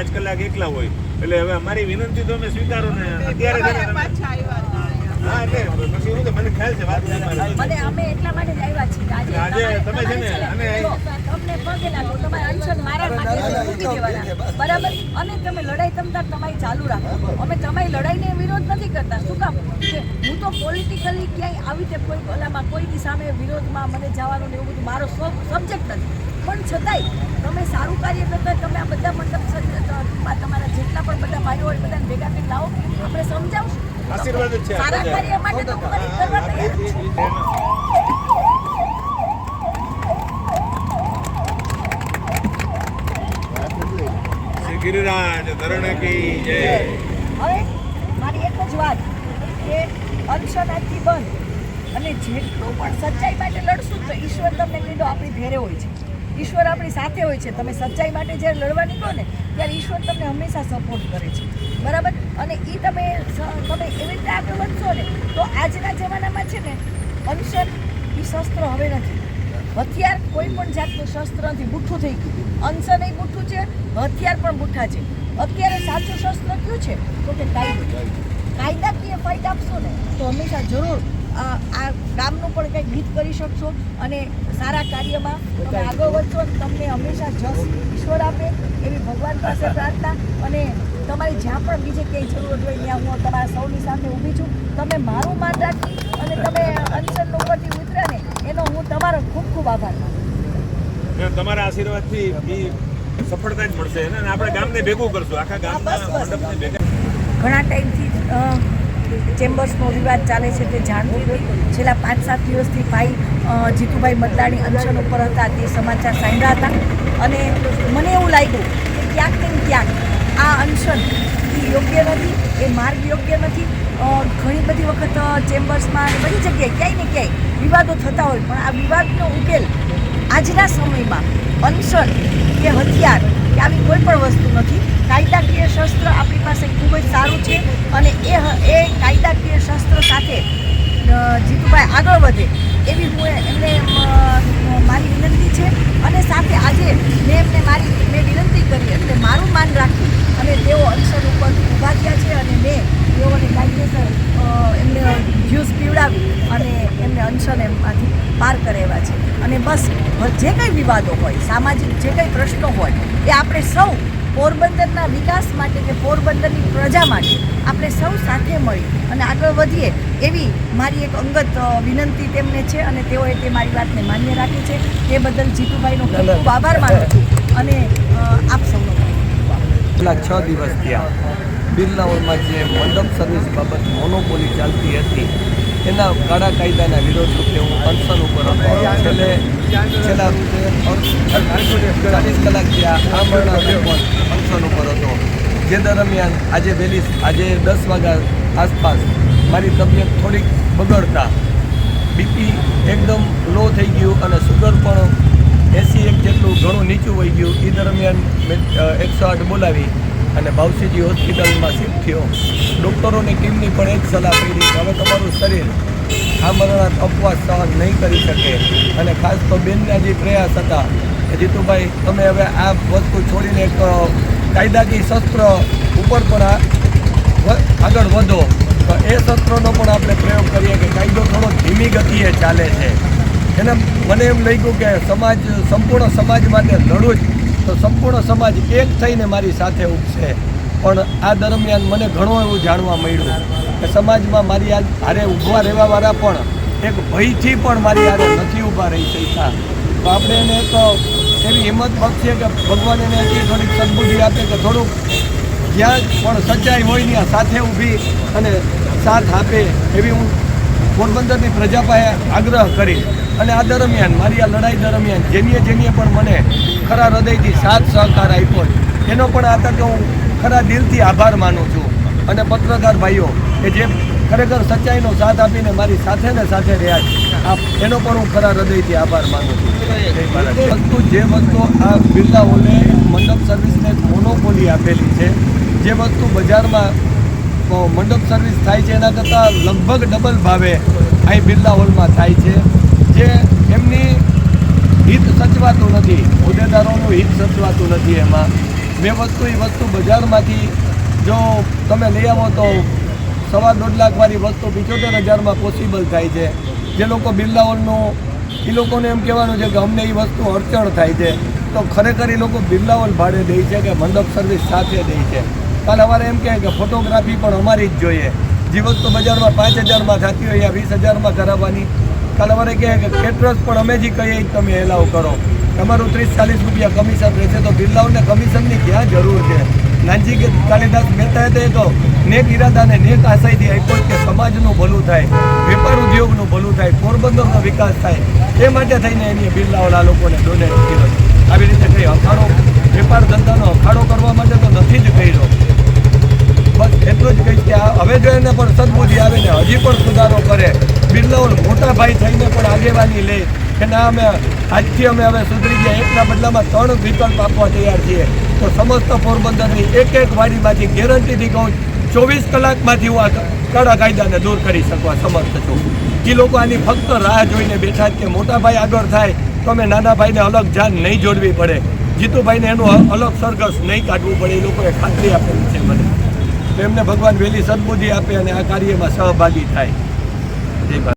પાંચ કલાક એકલા હોય એટલે હવે અમારી વિનંતી તો અમે સ્વીકારો ને અત્યારે છે ને તમે- પાછા આવ્યા હતા અહીંયા. હા એટલે પછી શું તો મને ખ્યાલ છે વાત તમારી. મને અમે એટલા માટે આવ્યા છીએ આજે તમે છે ને, અને- જો, તમને પગે લાગો તમારે અનશન મારા દેવાના બરાબર? અને તમે લડાઈ તમતા તમારી ચાલુ રાખો. અમે તમારી લડાઈને વિરોધ નથી કરતા. શું કામ? હું તો પોલિટિકલી ક્યાંય આવી રીતે કોઈ ઓલામાં કોઈની સામે વિરોધમાં મને જવાનું ને એવું બધું મારો સબ્જેક્ટ નથી. પણ છતાંય તમે સારું કાર્ય કરતા તમે આ બધા મંડપ તમારા જેટલા પણ બધા ભાઈઓ હોય બધાને ભેગા કરી લાવો. આપણે સમજાવશું? સારા કાર્ય માટે તો કરવા તૈયાર જ છું શ્રી ગિરિરાજ ધરણ કી જય. હવે મારી એક જ વાત કે અનશન આજથી બંધ અને જેટલું પણ સચ્ચાઈ માટે લડશું તો ઈશ્વર તમને લીધો આપણી ભેરે હોય છે. ઈશ્વર આપણી સાથે હોય છે. તમે સચ્ચાઈ માટે જ્યારે લડવા નીકળો ને ત્યારે ઈશ્વર તમને હંમેશા સપોર્ટ કરે છે. બરાબર? અને એ તમે તમે એવી રીતે આગળ વધશો ને તો આજના જમાનામાં છે ને અનશન એ શસ્ત્ર હવે નથી. હથિયાર કોઈ પણ જાતનું શસ્ત્ર નથી બુઠ્ઠું થઈ ગયું. અનશન એ બુઠ્ઠું છે હથિયાર પણ બુઠ્ઠા છે. અત્યારે સાચું શસ્ત્ર કયું છે? તો કે કાયદો. કાયદાકીય ફાઇટ આપશો ને તો હંમેશા જરૂર આ આ ગામનું પણ કંઈક ગીત કરી શકશો અને સારા કાર્યમાં તમે આગળ વધશો તમને હંમેશા જસ ઈશ્વર આપે એવી ભગવાન પાસે પ્રાર્થના અને તમારી જ્યાં પણ બીજે ક્યાંય જરૂરત હોય ત્યાં હું તમારા સૌની સાથે ઊભી છું. તમે મારું માન રાખી અને તમે અનશન ઉપરથી ઉતર્યા ને એનો હું તમારો ખૂબ ખૂબ આભાર માનું તમારા આશીર્વાદથી ઈ સફળતા જ મળશે અને આપણે ગામને ભેગું કરશું. આખા ગામના ઘણા ટાઈમથી ચેમ્બર્સનો વિવાદ ચાલે છે તે હતી. છેલ્લા પાંચ સાત દિવસથી ભાઈ જીતુભાઈ મતલાણી અનશન ઉપર હતા તે સમાચાર સાંભળ્યા હતા. અને મને એવું લાગ્યું કે ક્યાંક ને ક્યાંક આ અનશન યોગ્ય નથી, એ માર્ગ યોગ્ય નથી. ઘણી બધી વખત ચેમ્બર્સમાં બધી જગ્યાએ ક્યાંય ને ક્યાંય વિવાદો થતા હોય, પણ આ વિવાદનો ઉકેલ આજના સમયમાં અનસર કે હથિયાર કે આવી કોઈ પણ વસ્તુ નથી. કાયદાકીય શસ્ત્ર આપણી પાસે ખૂબ જ સારું છે અને એ એ કાયદાકીય શસ્ત્ર સાથે જીતુભાઈ આગળ વધે એવી હું એ- એમને અ, મારી વિનંતી છે અને સાથે આજે મેં એમને મારી મેં વિનંતી કરી એટલે મારું માન રાખી અને તેઓ અનશન ઉપર ઊભા થયા છે અને મેં તેઓને કાયદેસર અ, એમને જ્યુસ પીવડાવી અને અનશન એમાંથી પાર કરાવ્યા છે. અને બસ જે કંઈ વિવાદો હોય સામાજિક જે કંઈ પ્રશ્નો હોય એ આપણે સૌ પોરબંદરના વિકાસ માટે કે પોરબંદરની પ્રજા માટે આપણે સૌ સાથે મળી અને આગળ વધીએ એવી મારી એક અંગત વિનંતી તેમને છે અને તેઓએ તે મારી વાતને માન્ય રાખી છે. તે બદલ જીતુભાઈનો ખૂબ ખૂબ આભાર માનું છું અને આપ સૌનો છેલ્લા છ દિવસ થયા બિરલા હોલમાં જે મંડપ સર્વિસ બાબત મોનોપોલી ચાલતી હતી એના કાળા કાયદાના વિરોધ રૂપે હું અનશન ઉપર હતો. છેલ્લે, છેલ્લા ચાલીસ કલાક થયા, આ પણ અનશન ઉપર હતો. જે દરમિયાન આજે વહેલી, આજે દસ વાગ્યા આસપાસ મારી તબિયત થોડીક બગડતા. બીપી એકદમ લો થઈ ગયું અને સુગર પણ એસી એક જેટલું ઘણું નીચું વહી ગયું. એ દરમિયાન મેં એકસો આઠ બોલાવી. અને ભાવસીજી હોસ્પિટલમાં શિફ્ટ થયો. ડૉક્ટરોની ટીમની પણ એક સલાહ કરી કે હવે તમારું શરીર આ મરણાત અપવાસ સહન નહીં કરી શકે. અને ખાસ તો બેનના જે પ્રયાસ હતા કે જીતુભાઈ, તમે હવે આ વસ્તુ છોડીને એક કાયદાકીય શસ્ત્ર ઉપર પણ આગળ વધો. તો એ શસ્ત્રનો પણ આપણે પ્રયોગ કરીએ કે કાયદો થોડો ધીમી ગતિએ ચાલે છે. એને મને એમ લાગ્યું કે સમાજ, સંપૂર્ણ સમાજ માટે લડું જ તો સંપૂર્ણ સમાજ એક થઈને મારી સાથે ઉભશે પણ આ દરમિયાન મને ઘણું એવું જાણવા મળ્યું કે સમાજમાં મારી આ હારે ઊભા રહેવાવાળા પણ એક ભયથી પણ મારી હારે નથી ઊભા રહી શકતા. તો આપણે એને એક એવી હિંમત બક્ષીએ કે ભગવાન એને એટલી થોડીક સદબુદ્ધિ આપે કે થોડુંક જ્યાં પણ સચ્ચાઈ હોય ત્યાં સાથે ઊભી અને સાથ આપે એવી હું પોરબંદરની પ્રજા પાસે આગ્રહ કરીશ અને આ દરમિયાન, મારી આ લડાઈ દરમિયાન, જેનીએ જેનીએ પણ મને ખરા હૃદયથી સાથ સહકાર આપ્યો છે, એનો પણ આ તકે હું ખરા દિલથી આભાર માનું છું. અને પત્રકાર ભાઈઓ કે જે ખરેખર સચ્ચાઈનો સાથ આપીને મારી સાથે ને સાથે રહ્યા છે એનો પણ હું ખરા હૃદયથી આભાર માનું છું. વસ્તુ જે વસ્તુ આ બિરલા હોલે મંડપ સર્વિસને મોનોપોલી આપેલી છે જે વસ્તુ બજારમાં મંડપ સર્વિસ થાય છે એના કરતાં લગભગ ડબલ ભાવે અહીં બિરલા હોલમાં થાય છે જે એમની હિત સચવાતું નથી, હોદ્દેદારોનું હિત સચવાતું નથી એમાં. બે વસ્તુ એ વસ્તુ બજારમાંથી જો તમે લઈ આવો તો સવા દોઢ લાખવાળી વસ્તુ પિચોતેર હજારમાં પોસિબલ થાય છે. જે લોકો બિરલાઓનું એ લોકોને એમ કહેવાનું છે કે અમને એ વસ્તુ અડચણ થાય છે. તો ખરેખર એ લોકો બિરલાઓલ ભાડે દે છે કે મંડપ સર્વિસ સાથે દે છે. કાલે અમારે એમ કહે કે ફોટોગ્રાફી પણ અમારી જ જોઈએ. જે વસ્તુ બજારમાં પાંચ હજારમાં થતી હોય યા વીસ હજારમાં કરાવવાની કહે કે કેટરસ પણ અમે જ કહીએ તમે એલાવ કરો. તમારું ત્રીસ ચાલીસ રૂપિયા કમિશન રહેશે તો બિરલાઓને કમિશનની ક્યાં જરૂર છે? નાનજી કે કાલિદાસ મહેતાએ તો નેક ઈરાદાને નેક આશયથી આપ્યો કે સમાજનું ભલું થાય, વેપાર ઉદ્યોગનું ભલું થાય, પોરબંદરનો વિકાસ થાય. એ માટે થઈને એની બિરલાઓના લોકોને ડોનેટ કર્યો આવી રીતે કંઈ અખાડો, વેપાર ધંધાનો અખાડો કરવા માટે તો નથી જ કર્યો. બસ એટલું જ કહીશ કે હવે જો એને પણ સદબુદ્ધિ આવે ને હજી પણ સુધારો કરે બિરલાઓ મોટા ભાઈ થઈને પણ આગેવાની લે કે ના, અમે આજથી અમે હવે સુધરી ગયા. એકના બદલામાં ત્રણ વિકલ્પ આપવા તૈયાર છીએ. તો સમસ્ત પોરબંદરની એક એક વાડીમાંથી ગેરંટીથી કહું, ચોવીસ કલાકમાંથી હું આ કડા કાયદાને દૂર કરી શકવા સમર્થ છું. એ લોકો આની ફક્ત રાહ જોઈને બેઠા કે મોટા ભાઈ આગળ થાય તો અમે નાના ભાઈને અલગ જાન નહીં જોડવી પડે. જીતુભાઈને એનું અલગ સરઘસ નહીં કાઢવું પડે. એ લોકોએ ખાતરી આપેલી છે મને. તો એમને ભગવાન વહેલી સદબુદ્ધિ આપે અને આ કાર્યમાં સહભાગી થાય. જય ભારત